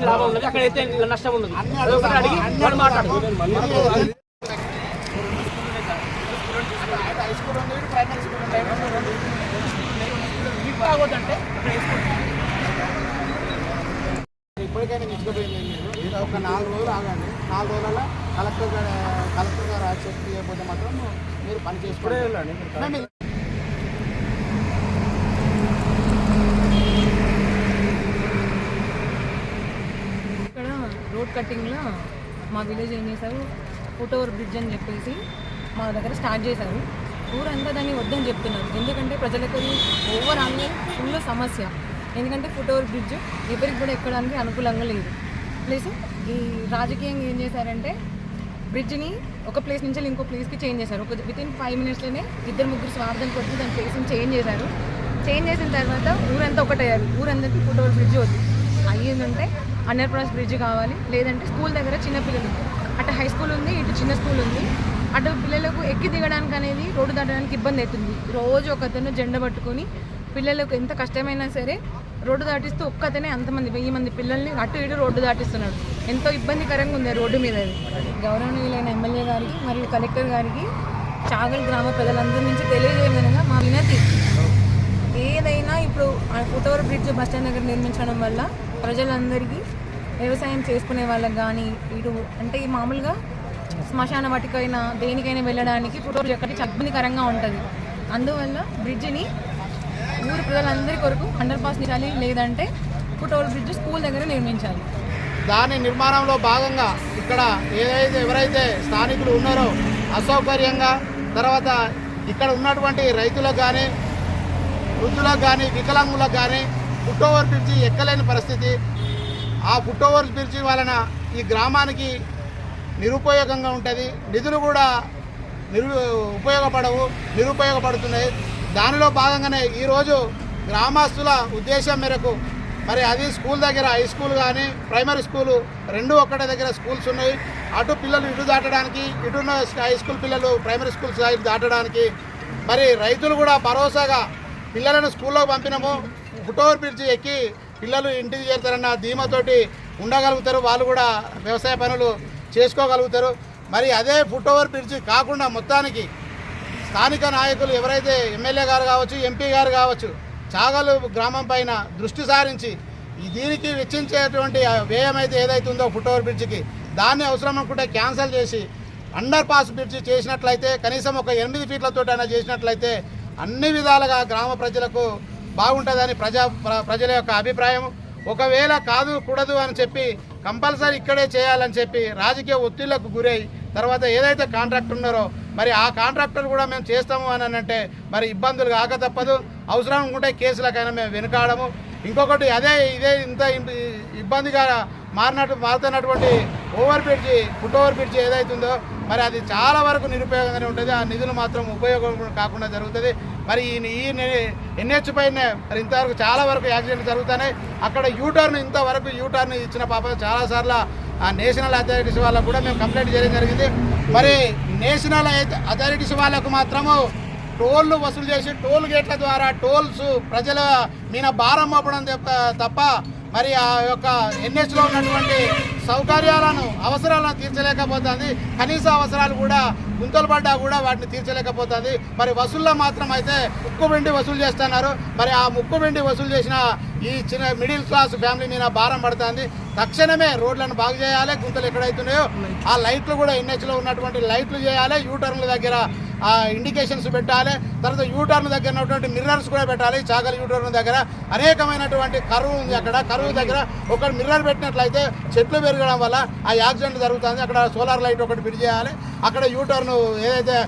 లాభం ఉన్నది నష్టం ఉన్నది అదొకటి అడిగి వాడు మాట్లాడు ఇప్పటికైనా ఒక నాలుగు రోజులు ఆగండి. నాలుగు రోజుల కలెక్టర్ గారు కలెక్టర్ గారు యాక్సెప్ట్ చేయకపోతే మాత్రం మీరు పని చేసుకోండి. ఇక్కడ రోడ్ కట్టింగ్లో మా విలేజ్ ఏం చేశారు? ఫుట్ ఓవర్ బ్రిడ్జ్ అని చెప్పేసి మా దగ్గర స్టార్ట్ చేశారు. ఊరంతా దాన్ని వద్దని చెప్తున్నారు. ఎందుకంటే ప్రజలకు ఓవర్ ఆల్ ఫుల్ సమస్య. ఎందుకంటే ఫుట్ ఓవర్ బ్రిడ్జ్ ఎవరికి కూడా ఎక్కడానికి అనుకూలంగా లేదు. ప్లస్ ఈ రాజకీయంగా ఏం చేశారంటే బ్రిడ్జ్ని ఒక ప్లేస్ నుంచి ఇంకో ప్లేస్కి చేంజ్ చేశారు. ఒక విత్ ఇన్ ఫైవ్ మినిట్స్లోనే ఇద్దరు ముగ్గురు స్వార్థం కొట్టి దాని ప్లేస్ని చేంజ్ చేశారు. చేంజ్ చేసిన తర్వాత ఊరంతా ఒకటయ్యారు. ఊరందరికీ ఫుట్ బ్రిడ్జ్ వద్దు. అయ్యిందంటే అండర్ పాస్ బ్రిడ్జ్ కావాలి. లేదంటే స్కూల్ దగ్గర చిన్న పిల్లలు అటు హై స్కూల్ ఉంది ఇటు చిన్న స్కూల్ ఉంది. అటు పిల్లలకు ఎక్కి దిగడానికి అనేది రోడ్డు దాటడానికి ఇబ్బంది అవుతుంది. రోజు ఒకతను జెండా పట్టుకొని పిల్లలకు ఎంత కష్టమైనా సరే రోడ్డు దాటిస్తూ ఒక్కతనే అంతమంది వెయ్యి మంది పిల్లల్ని అటు ఇటు రోడ్డు దాటిస్తున్నాడు. ఎంతో ఇబ్బందికరంగా ఉంది రోడ్డు మీద అది. గౌరవనీయులైన ఎమ్మెల్యే గారికి మరియు కలెక్టర్ గారికి చాగల్ గ్రామ ప్రజలందరి నుంచి తెలియజేయమనగా మా వినతి. ఏదైనా ఇప్పుడు ఆ ఫుట్ఓవర్ బ్రిడ్జ్ బస్ స్టాండ్ దగ్గర నిర్మించడం వల్ల ప్రజలందరికీ వ్యవసాయం చేసుకునే వాళ్ళకి కానీ ఇటు అంటే మామూలుగా శ్మశాన వాటికైనా దేనికైనా వెళ్ళడానికి ఫుట్ఓవర్ ఎక్కడికి ఇబ్బందికరంగా ఉంటుంది. అందువల్ల బ్రిడ్జిని ఊరు ప్రజలందరి కొరకు అండర్ పాస్ నిర్మించాలి లేదంటే ఫుట్ఓవర్ బ్రిడ్జ్ స్కూల్ దగ్గర నిర్మించాలి. దాని నిర్మాణంలో భాగంగా ఇక్కడ ఏదైతే ఎవరైతే స్థానికులు ఉన్నారో అసౌకర్యంగా తర్వాత ఇక్కడ ఉన్నటువంటి రైతులకు కానీ వృద్ధులకు కానీ వికలాంగులకు కానీ ఫుట్ ఓవర్ బ్రిడ్జి ఎక్కలేని పరిస్థితి. ఆ ఫుట్ ఓవర్ బ్రిడ్జి వలన ఈ గ్రామానికి నిరుపయోగంగా ఉంటుంది. నిధులు కూడా నిరు ఉపయోగపడవు నిరుపయోగపడుతున్నాయి. దానిలో భాగంగానే ఈరోజు గ్రామస్తుల ఉద్దేశం మేరకు మరి అది స్కూల్ దగ్గర హై స్కూల్ కానీ ప్రైమరీ స్కూలు రెండు ఒక్కటి దగ్గర స్కూల్స్ ఉన్నాయి. అటు పిల్లలు ఇటు దాటడానికి ఇటున్న హై స్కూల్ పిల్లలు ప్రైమరీ స్కూల్ సైడ్ దాటడానికి మరి రైతులు కూడా భరోసాగా పిల్లలను స్కూల్లో పంపినాము. ఫుట్ఓవర్ బ్రిడ్జి ఎక్కి పిల్లలు ఇంటికి చేరుతారన్న ధీమతోటి ఉండగలుగుతారు. వాళ్ళు కూడా వ్యవసాయ పనులు చేసుకోగలుగుతారు. మరి అదే ఫుట్ ఓవర్ బ్రిడ్జి కాకుండా మొత్తానికి స్థానిక నాయకులు ఎవరైతే ఎమ్మెల్యే గారు కావచ్చు ఎంపీ గారు కావచ్చు చాగలు గ్రామం పైన దృష్టి సారించి దీనికి వెచ్చించేటువంటి వ్యయం అయితే ఏదైతే ఉందో ఫుట్ఓవర్ బ్రిడ్జికి దాన్ని అవసరం అనుకుంటే క్యాన్సిల్ చేసి అండర్ పాస్ బ్రిడ్జి చేసినట్లయితే కనీసం ఒక ఎనిమిది ఫీట్లతో అయినా చేసినట్లయితే అన్ని విధాలుగా గ్రామ ప్రజలకు బాగుంటుందని ప్రజా ప్ర- ప్రజల యొక్క అభిప్రాయం ఒకవేళ కాదు కూడదు అని చెప్పి కంపల్సరీ ఇక్కడే చేయాలని చెప్పి రాజకీయ ఒత్తిళ్ళకు గురై తర్వాత ఏదైతే కాంట్రాక్ట్ ఉన్నారో మరి ఆ కాంట్రాక్టర్ కూడా మేము చేస్తాము అని అంటే మరి ఇబ్బందులు కాక తప్పదు. అవసరం అనుకుంటే కేసులకైనా మేము వెనుకాడము. ఇంకొకటి అదే ఇదే ఇంత ఇబ్బందిగా మారినట్టు మారుతున్నటువంటి over bridge foot over bridge ఏదైతుందో మరి అది చాలా వరకు నిరుపయోగంగానే ఉంటుంది. ఆ నిధులు మాత్రం ఉపయోగం కాకుండా జరుగుతుంది. మరి ఈ ఈ ఎన్హెచ్ పైన మరి ఇంతవరకు చాలా వరకు యాక్సిడెంట్ జరుగుతున్నాయి. అక్కడ యూటర్న్ ఇంతవరకు యూటర్న్ ఇచ్చిన పాప చాలాసార్లు ఆ నేషనల్ అథారిటీస్ వాళ్ళకు కూడా మేము కంప్లైంట్ చేయడం జరిగింది. మరి నేషనల్ అథారిటీస్ వాళ్ళకు మాత్రము టోల్లు వసూలు చేసి టోల్ గేట్ల ద్వారా టోల్స్ ప్రజల మీద భారం అవ్వడం తప్ప మరి ఆ యొక్క ఎన్హెచ్లో ఉన్నటువంటి సౌకర్యాలను అవసరాలను తీర్చలేకపోతుంది. కనీస అవసరాలు కూడా గుంతలు పడ్డా కూడా వాటిని తీర్చలేకపోతుంది. మరి వసూల్లో మాత్రం అయితే ముక్కు వెండి వసూలు చేస్తున్నారు. మరి ఆ ముక్కు వెండి వసూలు చేసిన ఈ చిన్న మిడిల్ క్లాస్ ఫ్యామిలీ మీద భారం పడుతుంది. తక్షణమే రోడ్లను బాగు చేయాలి. గుంతలు ఎక్కడైతున్నాయో ఆ లైట్లు కూడా ఎన్హెచ్లో ఉన్నటువంటి లైట్లు చేయాలి. యూటర్న్ల దగ్గర ఇండికేషన్స్ పెట్టాలి. తర్వాత యూటర్న్ దగ్గర ఉన్నటువంటి మిర్రర్స్ కూడా పెట్టాలి. చాగల్ యూటర్న్ దగ్గర అనేకమైనటువంటి కరువు ఉంది అక్కడ. కరువు దగ్గర ఒక మిర్రర్ పెట్టినట్లయితే చెట్లు పెరగడం వల్ల ఆ యాక్సిడెంట్ జరుగుతుంది. అక్కడ సోలార్ లైట్ ఒకటి ఫిట్ చేయాలి. అక్కడ యూటర్న్ ఏదైతే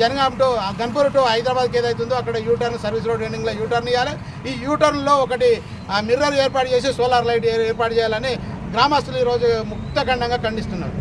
జనగాం టు ఆ, గన్పూర్ టు హైదరాబాద్కి ఏదైతుందో అక్కడ యూటర్న్ సర్వీస్ రోడ్ ఎండింగ్లో యూటర్న్ ఇవ్వాలి ఈ యూటర్న్లో ఒకటి మిర్రర్ ఏర్పాటు చేసి సోలార్ లైట్ ఏర్పాటు చేయాలని గ్రామస్తులు ఈరోజు ముక్తఖండంగా ఖండిస్తున్నారు.